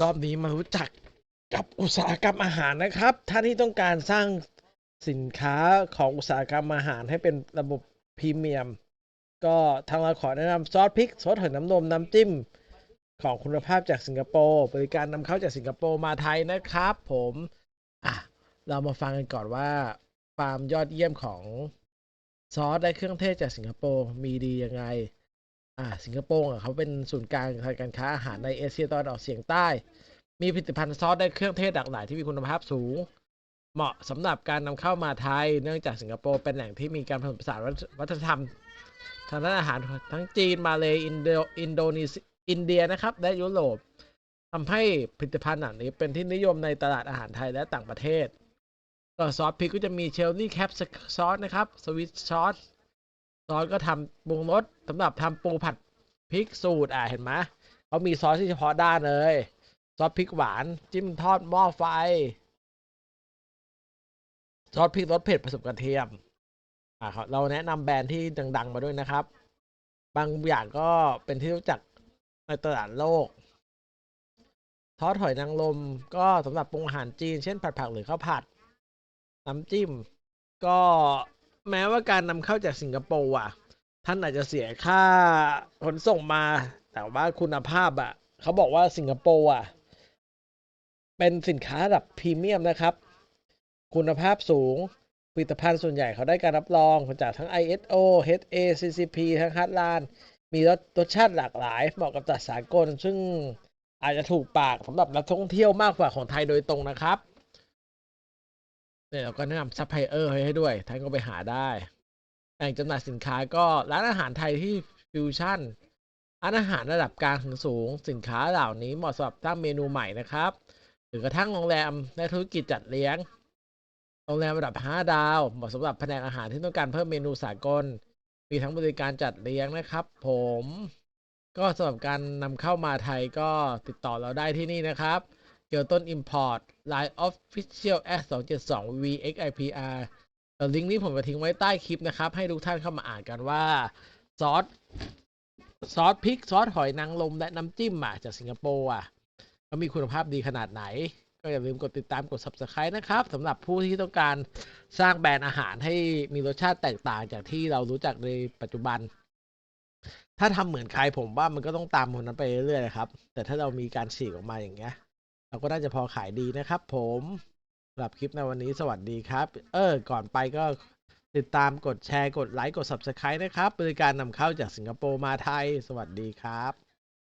รอบนี้มารู้จักกับอุตสาหกรรมอาหารนะครับ ท่านที่ต้องการสร้างสินค้าของอุตสาหกรรมอาหารให้เป็นระบบพรีเมียม ก็ทางเราขอแนะนำซอสพริกซอสหอยนางรมน้ำจิ้มของคุณภาพจากสิงคโปร์บริการนำเข้าจากสิงคโปร์มาไทยนะครับ ผมอะเรามาฟังกันก่อนว่าความยอดเยี่ยมของซอสและเครื่องเทศจากสิงคโปร์มีดียังไง อ่าสิงคโปร์อะเขาเป็นศูนย์กลางทางการค้าอาหารในเอเชียตะวันออกเฉียงใต้ มีผลิตภัณฑ์ซอสและเครื่องเทศหลากหลายที่มีคุณภาพสูง เหมาะสำหรับการนำเข้ามาไทย เนื่องจากสิงคโปร์เป็นแหล่งที่มีการผสมผสานวัฒนธรรมทางด้านอาหารทั้งจีนมาเลยอินโดอินโดนีเซียอินเดียนะครับและยุโรปทำให้ผลิตภัณฑ์เหล่านี้เป็นที่นิยมในตลาดอาหารไทยและต่างประเทศก็ซอสพริกก็จะมีเชลลี่แคปซอสนะครับสวิตซอส ซอสก็ทำปรุงรสสำหรับทำปูผัดพริกสูตรอะเห็นไหมเขามีซอสที่เฉพาะด้านเลย ซอสพริกหวาน จิ้มทอดหม้อไฟ ซอสพริกรสเผ็ดผสมกระเทียมอ่าครับเราแนะนำแบรนด์ที่ดัง ๆ มาด้วยนะครับ บางอย่างก็เป็นที่รู้จักในตลาดโลกทอดหอยนางรมก็สำหรับปรุงอาหารจีน เช่นผัดผักหรือข้าวผัด น้ำจิ้ม ก็ แม้ว่าการนำเข้าจากสิงคโปร์อะ ท่านอาจจะเสียค่าขนส่งมา แต่ว่าคุณภาพอะ เขาบอกว่าสิงคโปร์อะ เป็นสินค้าระดับพรีเมียมนะครับ คุณภาพสูงผลิตภัณฑ์ส่วนใหญ่เขาได้การรับรองจากทั้ง ISO HACCP ทั้งฮาร์ดลานมีรสรสชาติหลากหลาย เหมาะกับตลาดสากล ซึ่งอาจจะถูกปากสำหรับนักท่องเที่ยวมากกว่าของไทยโดยตรงนะครับ เนี่ยเราก็แนะนำซัพพลายเออร์ให้ด้วย ท่านก็ไปหาได้แหล่งจำหน่ายสินค้าก็ร้านอาหารไทยที่ฟิวชั่นร้านอาหารระดับกลางถึงสูง สินค้าเหล่านี้เหมาะสำหรับตั้งเมนูใหม่นะครับ หรือกระทั่งโรงแรมและธุรกิจจัดเลี้ยง โรงแรมระดับ 5 ดาว เหมาะสำหรับแผนกอาหารที่ต้องการเพิ่มเมนูสากล มีทั้งบริการจัดเลี้ยงนะครับ ผม ก็สำหรับการนำเข้ามาไทยก็ติดต่อเราได้ที่นี่นะครับ เกียวต้น Import Line Official S 2 7 2 VXIPR เดี๋ยวลิงก์นี้ผมจะทิ้งไว้ใต้คลิปนะครับ ให้ทุกท่านเข้ามาอ่านกันว่า ซอส ซอสพริก ซอสหอยนางรมและน้ำจิ้มอะจากสิงคโปร์อะเขามีคุณภาพดีขนาดไหน ก็อย่าลืมกดติดตามกด subscribe นะครับสำหรับผู้ที่ต้องการสร้างแบรนด์อาหารให้มีรสชาติแตกต่างจากที่เรารู้จักในปัจจุบันถ้าทำเหมือนใครผมว่ามันก็ต้องตามคนนั้นไปเรื่อยๆครับ แต่ถ้าเรามีการฉีกออกมาอย่างเงี้ย เราก็น่าจะพอขายดีนะครับ ผมสำหรับคลิปในวันนี้สวัสดีครับ เออ ก่อนไปก็ติดตามกดแชร์กดไลค์กด subscribe นะครับ บริการนำเข้าจากสิงคโปร์มาไทย สวัสดีครับ